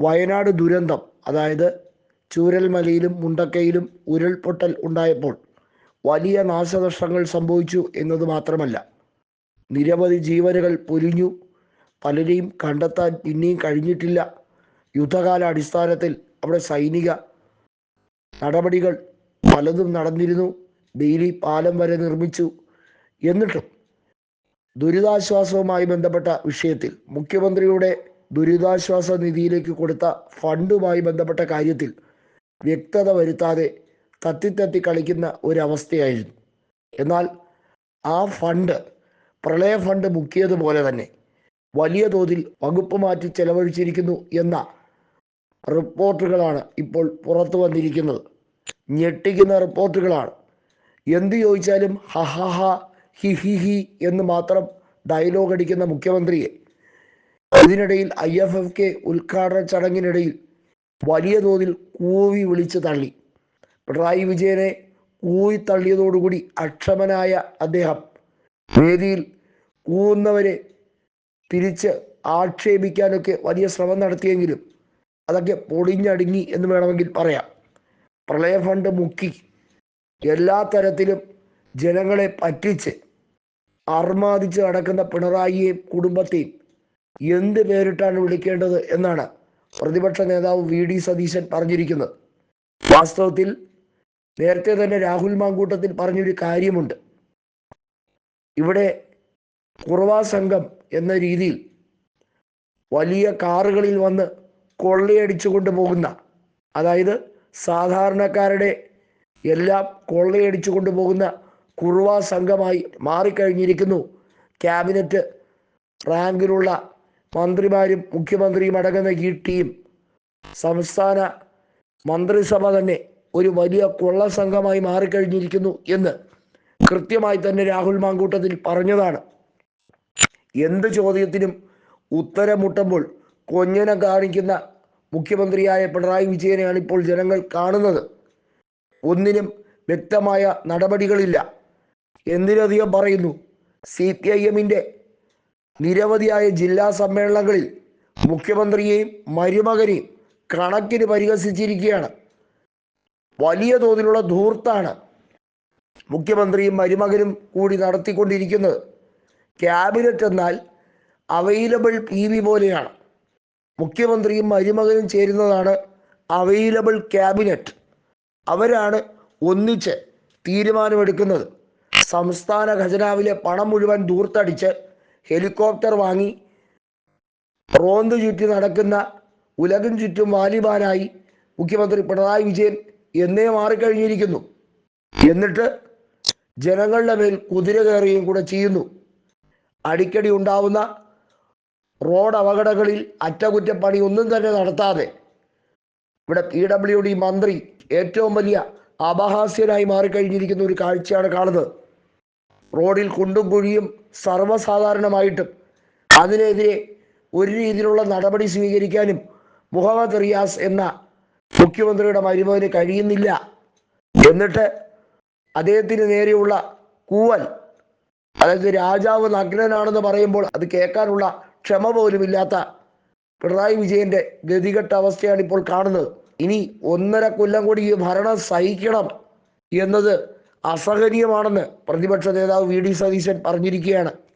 വയനാട് ദുരന്തം അതായത് ചൂരൽമലയിലും മുണ്ടക്കയിലും ഉരുൾപൊട്ടൽ ഉണ്ടായപ്പോൾ വലിയ നാശനഷ്ടങ്ങൾ സംഭവിച്ചു എന്നത് മാത്രമല്ല. നിരവധി ജീവനുകൾ പൊലിഞ്ഞു. പലരെയും കണ്ടെത്താൻ പിന്നെയും കഴിഞ്ഞിട്ടില്ല. യുദ്ധകാല അടിസ്ഥാനത്തിൽ അവിടെ സൈനിക നടപടികൾ പലതും നടന്നിരുന്നു. ഡെയിലി പാലം വരെ നിർമ്മിച്ചു. എന്നിട്ടും ദുരിതാശ്വാസവുമായി ബന്ധപ്പെട്ട വിഷയത്തിൽ മുഖ്യമന്ത്രിയുടെ ദുരിതാശ്വാസ നിധിയിലേക്ക് കൊടുത്ത ഫണ്ടുമായി ബന്ധപ്പെട്ട കാര്യത്തിൽ വ്യക്തത വരുത്താതെ തത്തിത്തത്തി കളിക്കുന്ന ഒരവസ്ഥയായിരുന്നു. എന്നാൽ ആ ഫണ്ട് പ്രളയ ഫണ്ട് മുക്കിയതുപോലെ തന്നെ വലിയ തോതിൽ വകുപ്പ് മാറ്റി ചെലവഴിച്ചിരിക്കുന്നു എന്ന റിപ്പോർട്ടുകളാണ് ഇപ്പോൾ പുറത്തു വന്നിരിക്കുന്നത്. ഞെട്ടിക്കുന്ന റിപ്പോർട്ടുകളാണ്. എന്ത് ചോദിച്ചാലും ഹഹഹ ഹി ഹി ഹി എന്ന് മാത്രം ഡയലോഗ് അടിക്കുന്ന മുഖ്യമന്ത്രിയെ ഇതിനിടയിൽ ഐ എഫ് എഫ് കെ ഉദ്ഘാടന ചടങ്ങിനിടയിൽ വലിയ തോതിൽ കൂവി വിളിച്ചു തള്ളി. പിണറായി വിജയനെ കൂവി തള്ളിയതോടുകൂടി അക്ഷമനായ അദ്ദേഹം വേദിയിൽ കൂവുന്നവരെ തിരിച്ച് ആക്ഷേപിക്കാനൊക്കെ വലിയ ശ്രമം നടത്തിയെങ്കിലും അതൊക്കെ പൊളിഞ്ഞടുങ്ങി എന്ന് വേണമെങ്കിൽ പറയാം. പ്രളയ ഫണ്ട് മുക്കി എല്ലാ തരത്തിലും ജനങ്ങളെ പറ്റിച്ച് അർമാദിച്ച് നടക്കുന്ന പിണറായിയെയും കുടുംബത്തെയും എന്ത് പേരിട്ടാണ് വിളിക്കേണ്ടത് എന്നാണ് പ്രതിപക്ഷ നേതാവ് വി ഡി സതീശൻ പറഞ്ഞിരിക്കുന്നത്. വാസ്തവത്തിൽ നേരത്തെ തന്നെ രാഹുൽ മാങ്കൂട്ടത്തിൽ പറഞ്ഞൊരു കാര്യമുണ്ട്. ഇവിടെ കുറവാ സംഘം എന്ന രീതിയിൽ വലിയ കാറുകളിൽ വന്ന് കൊള്ളയടിച്ചു കൊണ്ടുപോകുന്ന അതായത് സാധാരണക്കാരുടെ എല്ലാം കൊള്ളയടിച്ചു കൊണ്ടുപോകുന്ന കുറുവാ സംഘമായി മാറിക്കഴിഞ്ഞിരിക്കുന്നു. ക്യാബിനറ്റ് റാങ്കിലുള്ള മന്ത്രിമാരും മുഖ്യമന്ത്രിയും അടങ്ങുന്ന ഈ ടീം സംസ്ഥാന മന്ത്രിസഭ തന്നെ ഒരു വലിയ കൊള്ള സംഘമായി മാറിക്കഴിഞ്ഞിരിക്കുന്നു എന്ന് കൃത്യമായി തന്നെ രാഹുൽ മാങ്കൂട്ടത്തിൽ പറഞ്ഞതാണ്. എന്ത് ചോദ്യത്തിനും ഉത്തരമുട്ടുമ്പോൾ കൊഞ്ഞനം കാണിക്കുന്ന മുഖ്യമന്ത്രിയായ പിണറായി വിജയനെയാണ് ഇപ്പോൾ ജനങ്ങൾ കാണുന്നത്. ഒന്നിനും വ്യക്തമായ നടപടികളില്ല. എന്തിനധികം പറയുന്നു? സി പി ഐ എമ്മിന്റെ നിരവധിയായ ജില്ലാ സമ്മേളനങ്ങളിൽ മുഖ്യമന്ത്രിയെയും മരുമകനെയും കണക്കിന് പരിഹസിച്ചിരിക്കുകയാണ്. വലിയ തോതിലുള്ള ധൂർത്താണ് മുഖ്യമന്ത്രിയും മരുമകനും കൂടി നടത്തിക്കൊണ്ടിരിക്കുന്നത്. ക്യാബിനറ്റ് എന്നാൽ അവൈലബിൾ പി വി പോലെയാണ്. മുഖ്യമന്ത്രിയും മരുമകനും ചേരുന്നതാണ് അവൈലബിൾ ക്യാബിനറ്റ്. അവരാണ് ഒന്നിച്ച് തീരുമാനമെടുക്കുന്നത്. സംസ്ഥാന ഖജനാവിലെ പണം മുഴുവൻ ദൂർത്തടിച്ച് ഹെലികോപ്റ്റർ വാങ്ങി. റോന്ത് ചുറ്റി നടക്കുന്ന ഉലകം ചുറ്റും വാലിബാനായി മുഖ്യമന്ത്രി പിണറായി വിജയൻ എന്നേ മാറിക്കഴിഞ്ഞിരിക്കുന്നു. എന്നിട്ട് ജനങ്ങളുടെ മേൽ കുതിര കയറുകയും കൂടെ ചെയ്യുന്നു. അടിക്കടി ഉണ്ടാവുന്ന റോഡ് അപകടങ്ങളിൽ അറ്റകുറ്റപ്പണി ഒന്നും തന്നെ നടത്താതെ. ഇവിടെ പി ഡബ്ല്യു ഡി മന്ത്രി ഏറ്റവും വലിയ അപഹാസ്യനായി മാറിക്കഴിഞ്ഞിരിക്കുന്ന ഒരു കാഴ്ചയാണ് കാണുന്നത്. റോഡിൽ കുണ്ടും കുഴിയും സർവസാധാരണമായിട്ടും അതിനെതിരെ ഒരു രീതിയിലുള്ള നടപടി സ്വീകരിക്കാനും മുഹമ്മദ് റിയാസ് എന്ന മുഖ്യമന്ത്രിയുടെ മരുമകന് കഴിയുന്നില്ല. എന്നിട്ട് അദ്ദേഹത്തിന് നേരെയുള്ള കൂവൽ അതായത് രാജാവ് നഗ്നനാണെന്ന് പറയുമ്പോൾ അത് കേൾക്കാനുള്ള ക്ഷമ പോലുമില്ലാത്ത പിണറായി വിജയന്റെ ഗതികെട്ട അവസ്ഥയാണ് ഇപ്പോൾ കാണുന്നത്. ഇനി ഒന്നര കൊല്ലം കൂടി ഈ ഭരണം സഹിക്കണം എന്നത് അസഹനീയമാണെന്ന് പ്രതിപക്ഷ നേതാവ് വി ഡി സതീശൻ പറഞ്ഞിരിക്കുകയാണ്.